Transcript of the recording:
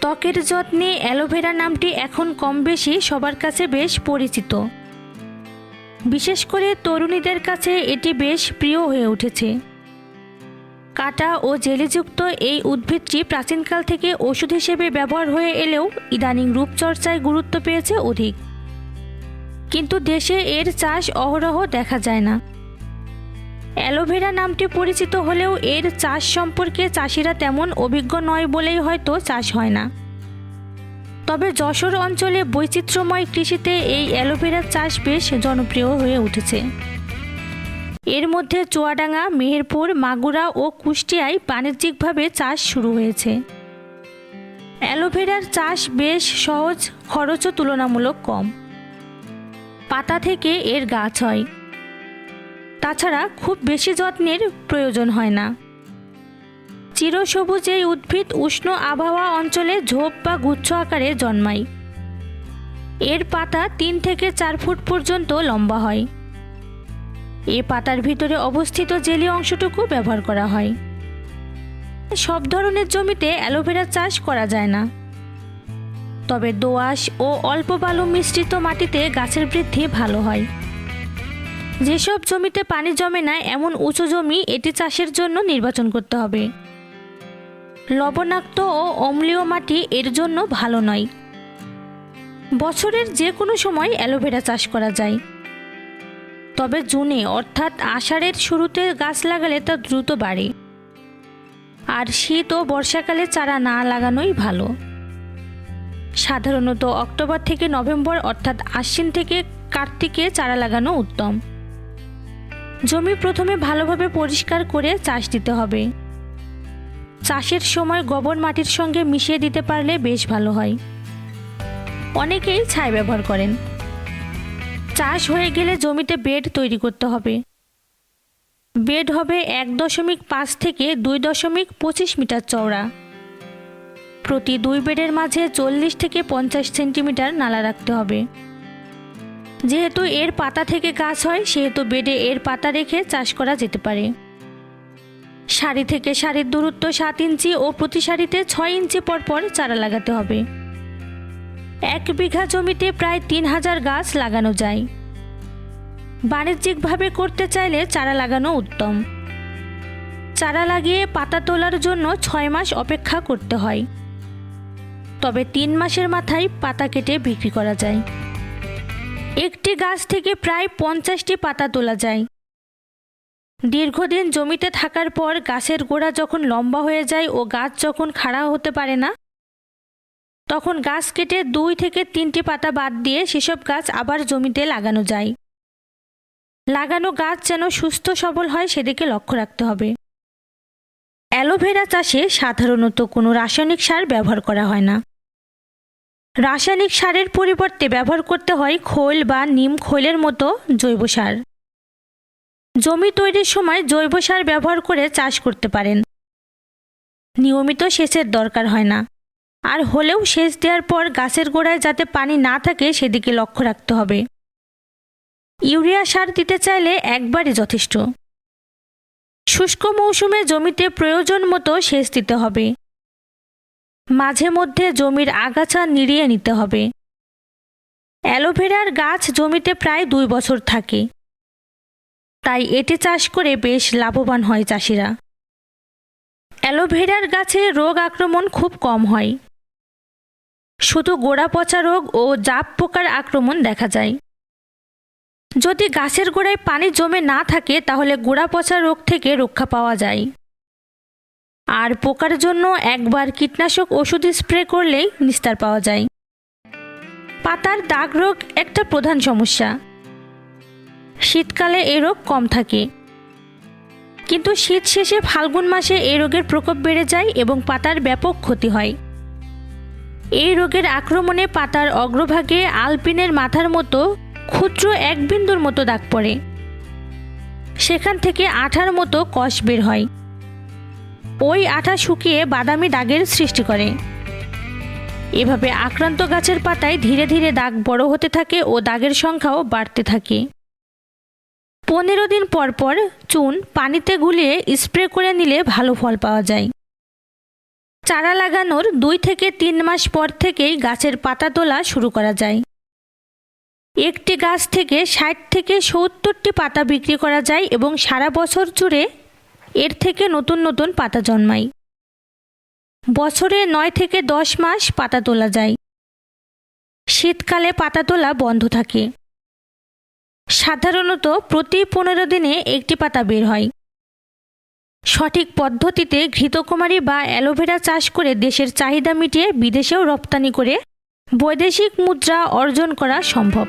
ত্বকের যত্নে অ্যালোভেরা নামটি এখন কম বেশি সবার কাছে বেশ পরিচিত। বিশেষ করে তরুণীদের কাছে এটি বেশ প্রিয় হয়ে উঠেছে। কাটা ও জেলিযুক্ত এই উদ্ভিদটি প্রাচীনকাল থেকে ওষুধ হিসেবে ব্যবহার হয়ে এলেও ইদানিং রূপচর্চায় গুরুত্ব পেয়েছে অধিক। কিন্তু দেশে এর চাষ অহরহ দেখা যায় না। অ্যালোভেরা নামটি পরিচিত হলেও এর চাষ সম্পর্কে চাষিরা তেমন অভিজ্ঞ নয় বলেই হয়তো চাষ হয় না। তবে যশোর অঞ্চলে বৈচিত্র্যময় কৃষিতে এই অ্যালোভেরার চাষ বেশ জনপ্রিয় হয়ে উঠেছে। এর মধ্যে চুয়াডাঙ্গা, মেহেরপুর, মাগুরা ও কুষ্টিয়ায় বাণিজ্যিকভাবে চাষ শুরু হয়েছে। অ্যালোভেরার চাষ বেশ সহজ, খরচও তুলনামূলক কম। পাতা থেকে এর গাছ হয়। তাছাড়া খুব বেশি যত্নের প্রয়োজন হয় না। চিরসবুজ এই উদ্ভিদ উষ্ণ আবহাওয়া অঞ্চলে ঝোপ বা গুচ্ছ আকারে জন্মায়। এর পাতা তিন থেকে চার ফুট পর্যন্ত লম্বা হয়। এ পাতার ভিতরে অবস্থিত জেলি অংশটুকু ব্যবহার করা হয়। সব ধরনের জমিতে অ্যালোভেরা চাষ করা যায় না। তবে দোআঁশ ও অল্প বালু মিশ্রিত মাটিতে গাছের বৃদ্ধি ভালো হয়। যেসব জমিতে পানি জমে না, এমন উঁচু জমি এটি চাষের জন্য নির্বাচন করতে হবে। লবণাক্ত ও অম্লীয় মাটি এর জন্য ভালো নয়। বছরের যে কোনো সময় অ্যালোভেরা চাষ করা যায়। তবে জুনে, অর্থাৎ আষাঢ়ের শুরুতে গাছ লাগালে তা দ্রুত বাড়ে। আর শীত ও বর্ষাকালে চারা না লাগানোই ভালো। সাধারণত অক্টোবর থেকে নভেম্বর, অর্থাৎ আশ্বিন থেকে কার্তিকে চারা লাগানো উত্তম। জমি প্রথমে ভালোভাবে পরিষ্কার করে চাষ দিতে হবে। চাষের সময় গোবর মাটির সঙ্গে মিশিয়ে দিতে পারলে বেশ ভালো হয়। অনেকেই ছাই ব্যবহার করেন। চাষ হয়ে গেলে জমিতে বেড তৈরি করতে হবে। বেড হবে এক দশমিক পাঁচ থেকে দুই দশমিক পঁচিশ মিটার চওড়া। প্রতি দুই বেডের মাঝে চল্লিশ থেকে পঞ্চাশ সেন্টিমিটার নালা রাখতে হবে। যেহেতু এর পাতা থেকে গাছ হয়, সেহেতু বেডে এর পাতা রেখে চাষ করা যেতে পারে। সারি থেকে সারির দূরত্ব সাত ইঞ্চি ও প্রতি সারিতে ছয় ইঞ্চি পর পর চারা লাগাতে হবে। এক বিঘা জমিতে প্রায় তিন হাজার গাছ লাগানো যায়। বাণিজ্যিকভাবে করতে চাইলে চারা লাগানো উত্তম। চারা লাগিয়ে পাতা তোলার জন্য ছয় মাস অপেক্ষা করতে হয়। তবে তিন মাসের মাথায় পাতা কেটে বিক্রি করা যায়। একটি গাছ থেকে প্রায় পঞ্চাশটি পাতা তোলা যায়। দীর্ঘদিন জমিতে থাকার পর গাছের গোড়া যখন লম্বা হয়ে যায় ও গাছ যখন খাড়া হতে পারে না, তখন গাছ কেটে দুই থেকে তিনটি পাতা বাদ দিয়ে সেসব গাছ আবার জমিতে লাগানো যায়। লাগানো গাছ যেন সুস্থ সবল হয় সেদিকে লক্ষ্য রাখতে হবে। অ্যালোভেরা চাষে সাধারণত কোনো রাসায়নিক সার ব্যবহার করা হয় না। রাসায়নিক সারের পরিবর্তে ব্যবহার করতে হয় খোল বা নিম খোলের মতো জৈব সার। জমি তৈরির সময় জৈব সার ব্যবহার করে চাষ করতে পারেন। নিয়মিত সেচের দরকার হয় না। আর হলেও সেচ দেওয়ার পর গাছের গোড়ায় যাতে পানি না থাকে সেদিকে লক্ষ্য রাখতে হবে। ইউরিয়া সার দিতে চাইলে একবারই যথেষ্ট। শুষ্ক মৌসুমে জমিতে প্রয়োজন মতো সেচ দিতে হবে। মাঝে মধ্যে জমির আগাছা নিড়িয়ে নিতে হবে। অ্যালোভেরার গাছ জমিতে প্রায় দুই বছর থাকে। তাই এটি চাষ করে বেশ লাভবান হয় চাষিরা। অ্যালোভেরার গাছে রোগ আক্রমণ খুব কম হয়। শুধু গোড়া পচা রোগ ও জাপ পোকার আক্রমণ দেখা যায়। যদি গাছের গোড়ায় পানি জমে না থাকে, তাহলে গোড়া পচা রোগ থেকে রক্ষা পাওয়া যায়। আর পোকার জন্য একবার কীটনাশক ওষুধ স্প্রে করলেই নিস্তার পাওয়া যায়। পাতার দাগ রোগ একটা প্রধান সমস্যা। শীতকালে এই রোগ কম থাকে। কিন্তু শীত শেষে ফাল্গুন মাসে এই রোগের প্রকোপ বেড়ে যায় এবং পাতার ব্যাপক ক্ষতি হয়। এই রোগের আক্রমণে পাতার অগ্রভাগে আলপিনের মাথার মতো ক্ষুদ্র এক বিন্দুর মতো দাগ পড়ে। সেখান থেকে আঠার মতো কষ বের হয়। ওই আঠা শুকিয়ে বাদামি দাগের সৃষ্টি করে। এভাবে আক্রান্ত গাছের পাতায় ধীরে ধীরে দাগ বড় হতে থাকে ও দাগের সংখ্যাও বাড়তে থাকে। পনেরো দিন পর পর চুন পানিতে গুলিয়ে স্প্রে করে নিলে ভালো ফল পাওয়া যায়। চারা লাগানোর দুই থেকে তিন মাস পর থেকেই গাছের পাতা তোলা শুরু করা যায়। একটি গাছ থেকে ষাট থেকে সত্তরটি পাতা বিক্রি করা যায় এবং সারা বছর জুড়ে এর থেকে নতুন নতুন পাতা জন্মায়। বছরে নয় থেকে দশ মাস পাতা তোলা যায়। শীতকালে পাতা তোলা বন্ধ থাকে। সাধারণত প্রতি পনেরো দিনে একটি পাতা বের হয়। সঠিক পদ্ধতিতে ঘৃতকুমারী বা অ্যালোভেরা চাষ করে দেশের চাহিদা মিটিয়ে বিদেশেও রপ্তানি করে বৈদেশিক মুদ্রা অর্জন করা সম্ভব।